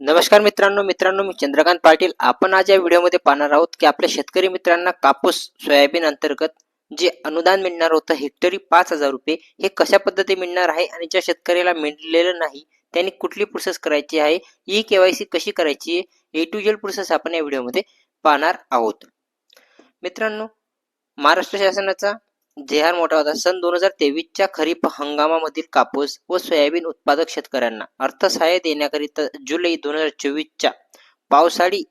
नमस्कार मित्रांनो मित्रांनो मी चंद्रकांत पाटील. आपण आज या व्हिडिओमध्ये पाहणार आहोत की आपल्या शेतकरी मित्रांना कापूस सोयाबीन अंतर्गत जे अनुदान मिळणार होतं हेक्टरी पाच हजार रुपये हे कशा पद्धती मिळणार आहे आणि ज्या शेतकऱ्याला मिळलेलं नाही त्यांनी कुठली प्रोसेस करायची आहे ई केवायसी कशी करायची आहे ए टू जेड प्रोसेस आपण या व्हिडिओमध्ये पाहणार आहोत. मित्रांनो महाराष्ट्र शासनाचा जेहार मोठा होता. सन दोन हजार तेवीसच्या खरीप हंगामामधील कापूस व सोयाबीन उत्पादक शेतकऱ्यांना अर्थसहाय्य देण्याकरिता जुलै दोन हजार चोवीसच्या पावसाळी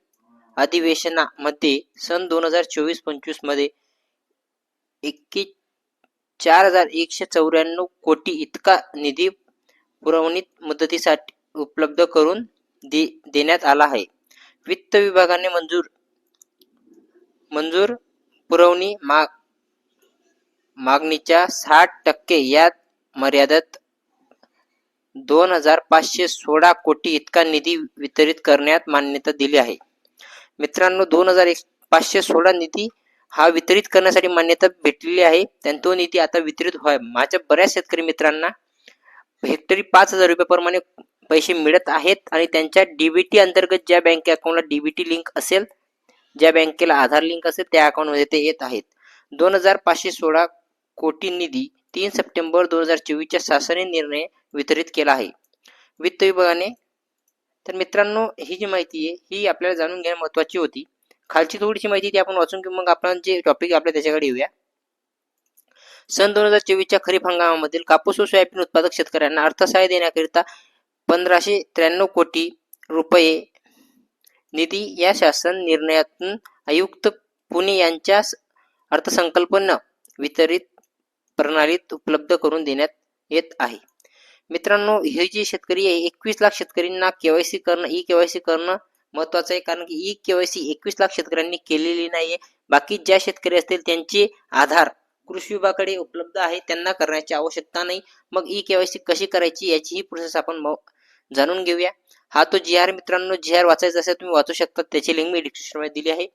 अधिवेशनामध्ये सन दोन हजार चोवीस पंचवीसमध्ये एक्की चार हजार एकशे चौऱ्याण्णव कोटी इतका निधी पुरवणीत मुदतीसाठी उपलब्ध करून दे देण्यात आला आहे. वित्त विभागाने मंजूर मंजूर पुरवणी माग मागणीच्या साठ टक्के या मर्यादेत दोन हजार पाचशे सोळा कोटी इतका निधी वितरित करण्यात मान्यता दिली आहे. मित्रांनो दोन हजार एक पाचशे सोळा निधी हा वितरित करण्यासाठी मान्यता भेटलेली आहे. आणि तो निधी आता वितरित व्हाय माझ्या बऱ्याच शेतकरी मित्रांना हेक्टरी पाच हजार रुपयाप्रमाणे पैसे मिळत आहेत आणि त्यांच्या डीबीटी अंतर्गत ज्या बँक अकाउंटला डीबीटी लिंक असेल ज्या बँकेला आधार लिंक असेल त्या अकाउंटमध्ये ते येत आहेत. दोन हजार पाचशे सोळा कोटी निधी तीन सप्टेंबर दोन हजार चोवीसच्या शासनाने निर्णय वितरित केला आहे. वित्त विभागाने तर मित्रांनो ही जी माहिती आहे ही आपल्याला जाणून घेणं महत्वाची होती. खालची थोडीशी माहिती ती आपण वाचून घेऊ. मग आपण जे टॉपिक आपल्या त्याच्याकडे येऊया. सन दोन हजार चोवीसच्या खरीप हंगामामधील कापूस व सोयाबीन उत्पादक शेतकऱ्यांना अर्थसहाय्य देण्याकरिता पंधराशे त्र्याण्णव कोटी रुपये निधी या शासन निर्णयातून आयुक्त पुणे यांच्या अर्थसंकल्पनं वितरित प्रणालीत उपलब्ध करून देण्यात येत आहे. मित्रांनो हे जे शेतकरी आहे एकवीस लाख शेतकऱ्यांना केवायसी करणं ई केवायसी करणं महत्वाचं आहे. कारण की ई केवायसी एकवीस लाख शेतकऱ्यांनी केलेली नाहीये. बाकी ज्या शेतकरी असतील त्यांचे आधार कृषी विभागाकडे उपलब्ध आहे. त्यांना करण्याची आवश्यकता नाही. मग ई केवायसी कशी करायची याची ही प्रोसेस आपण जाणून घेऊया. हा तो जी आर मित्रांनो जी आर वाचायचा असेल तुम्ही वाचू शकता. त्याची लिंक मी डिस्क्रिप्शनमध्ये दिली आहे.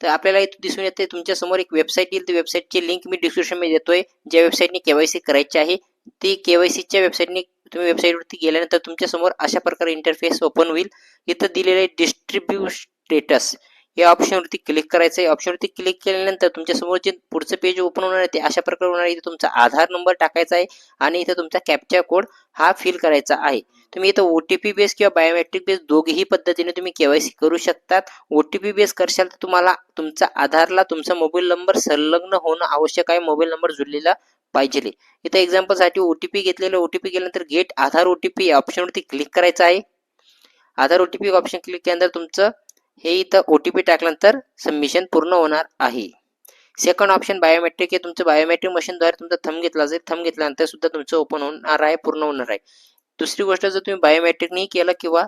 तर आपल्याला इथं दिसून येते तुमच्यासमोर एक वेबसाईट येईल. ती वेबसाईटची लिंक मी डिस्क्रिप्शनमध्ये देतोय. ज्या वेबसाईटने केवायसी करायची आहे ती केवायसीच्या वेबसाईटने तुम्ही वेबसाईटवरती गेल्यानंतर तुमच्यासमोर अशा प्रकारे इंटरफेस ओपन होईल. इथं दिलेले डिस्ट्रीब्युट डिस्ट्रीब्यू स्टेटस या ऑप्शनवरती क्लिक करायचं आहे ऑप्शनवरती क्लिक केल्यानंतर तुमच्यासमोर जे पुढचं पेज ओपन होणार आहे. ते अशा प्रकारे होणार आहे. इथे तुमचा आधार नंबर टाकायचा आहे आणि इथं तुमचा कॅप्चा कोड हा फिल करायचा आहे. तुम्ही इथं ओ टी पी बेस किंवा बायोमेट्रिक बेस दोघेही पद्धतीने तुम्ही केवायसी करू शकतात. ओ टी पी बेस करशाल तर तुम्हाला तुमचा आधारला तुमचा मोबाईल नंबर संलग्न होणं आवश्यक आहे. मोबाईल नंबर जुळलेला पाहिजे इथं एक्झाम्पलसाठी ओ टी पी घेतलेलं ओ टी पी गेल्यानंतर get Aadhaar O T P या ऑप्शनवरती क्लिक करायचं आहे. Aadhaar O T P option click केल्यानंतर तुमचं हे इथं ओ टी पी टाकल्यानंतर सबमिशन पूर्ण होणार आहे. सेकंड ऑप्शन बायोमेट्रिक हे तुमचं बायोमेट्रिक मशीनद्वारे तुमचा थंब घेतला जाईल. थंब घेतल्यानंतर सुद्धा तुमचं ओपन होणार आहे पूर्ण होणार आहे. दुसरी गोष्ट जर तुम्ही बायोमेट्रिकनेही केलं किंवा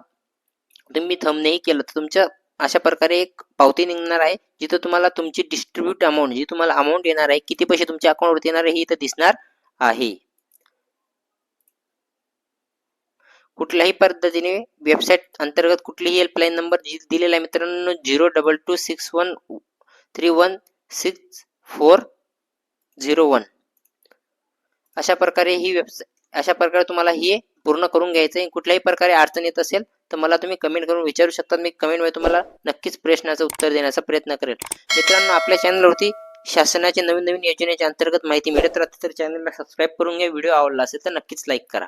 तुम्ही थंबनेही केलं तर तुमच्या अशा प्रकारे एक पावती निघणार आहे जिथं तुम्हाला तुमची डिस्ट्रीब्यूट अमाऊंट जी तुम्हाला अमाऊंट येणार आहे किती पैसे तुमच्या अकाउंटवरती येणार आहे हे इथं दिसणार आहे. कुठल्याही पद्धतीने वेबसाईट अंतर्गत कुठलीही हेल्पलाईन नंबर दिलेला आहे मित्रांनो zero double two six one three one six four zero one अशा प्रकारे ही वेबसाईट अशा प्रकारे तुम्हाला हे पूर्ण करून घ्यायचं आहे. कुठल्याही प्रकारे अडचण येत असेल तर मला तुम्ही कमेंट करून विचारू शकता. मी कमेंटमध्ये तुम्हाला नक्कीच प्रश्नाचं उत्तर देण्याचा प्रयत्न करेल. मित्रांनो आपल्या चॅनलवरती शासनाच्या नवीन नवीन योजनेच्या अंतर्गत माहिती मिळत राहते तर चॅनलला सबस्क्राईब करून घ्या. व्हिडिओ आवडला असेल तर नक्कीच लाईक करा.